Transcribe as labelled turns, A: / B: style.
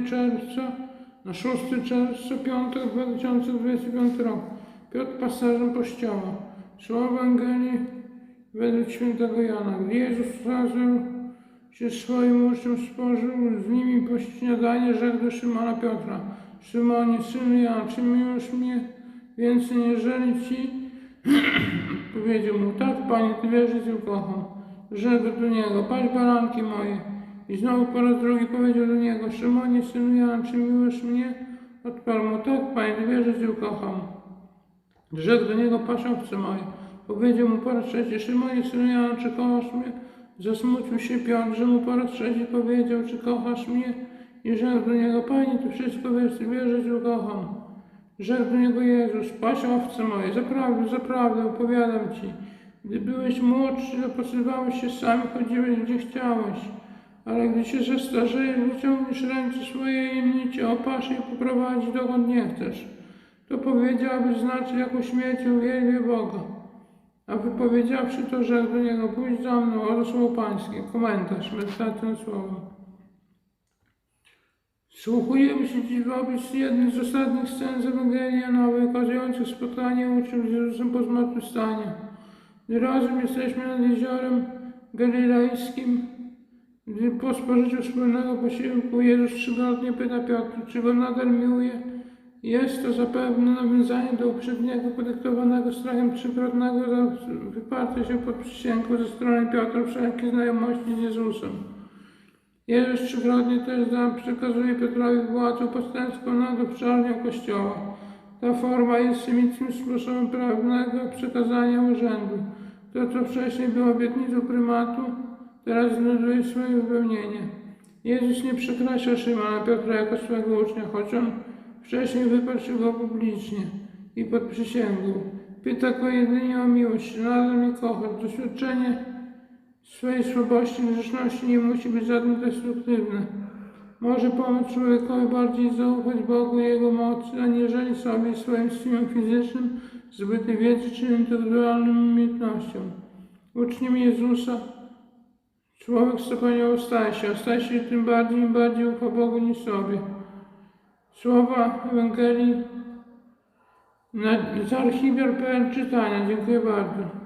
A: czerwca na 6 czerwca, piątek 2025 rok. Piotr pasażem Kościoła. Słowa Ewangelii według świętego Jana. Gdy Jezus razem się swoim uczniom spożył z nimi po śniadanie, rzekł do Szymona Piotra. Szymonie, synu Jan, czy miłeś mnie więcej niżeli ci? Powiedział mu, tak, panie, ty wiesz, że cię kocham. Rzekł do niego, patrz baranki moje. I znowu po raz drugi powiedział do niego, Szymonie, synu Jan, czy miłeś mnie? Odparł mu, tak, panie, wiesz, że cię kocham. Rzekł do niego, patrz owce moje. Powiedział mu po raz trzeci, Szymonie, synu Jan, czy kochasz mnie? Zasmucił się Piotr, że mu po raz trzeci powiedział, czy kochasz mnie? I rzekł do niego, panie, ty wszystko wiesz, wiesz, że cię kocham. Rzekł do niego Jezus, paś owce moje, zaprawdę, zaprawdę, opowiadam ci. Gdy byłeś młodszy, zapatrywałeś się sam, chodziłeś gdzie chciałeś. Ale gdy się zestarzejesz, wyciągniesz ręce swoje i mnie cię opaszy i poprowadzi dokąd nie chcesz. To powiedział, aby znaczy jako śmieciu uwielbię Boga. A wypowiedziawszy to, rzekł do niego, pójdź za mną, oto słowo pańskie. Komentarz, medytacja słowem. Słuchujemy się dziś wobec jednej z ostatnich scen z Ewangelii Janowej, okazujących spotkanie uczniów z Jezusem po zmartwychwstaniu. Razem jesteśmy nad jeziorem galilejskim, gdy po spożyciu wspólnego posiłku Jezus trzykrotnie pyta Piotra, czy go nadal miłuje, jest to zapewne nawiązanie do uprzedniego podyktowanego strachem trzykrotnego za się pod przysięgą ze strony Piotra wszelkiej znajomości z Jezusem. Jezus trzykrotnie też przekazuje Piotrowi władzę postępską nad obszarnią Kościoła. Ta forma jest semickim sposobem prawnego przekazania urzędu. To, co wcześniej było obietnicą prymatu, teraz znajduje swoje wypełnienie. Jezus nie przekracza Szymona Piotra jako swego ucznia, choć on wcześniej wypatrzył go publicznie i pod przysięgą. Pyta go jedynie o miłość, nadal mnie kochasz. Doświadczenie swej słabości i grzeszności nie musi być żadne destruktywne. Może pomóc człowiekowi bardziej zaufać Bogu i Jego mocy, aniżeli sobie swoim siłom fizycznym, zbytej wiedzy czy indywidualnym umiejętnościom. Uczniem Jezusa człowiek stopniowo staje się, staje się tym bardziej im bardziej ufa Bogu niż sobie. Słowa Ewangelii na, z czytania. Dziękuję bardzo.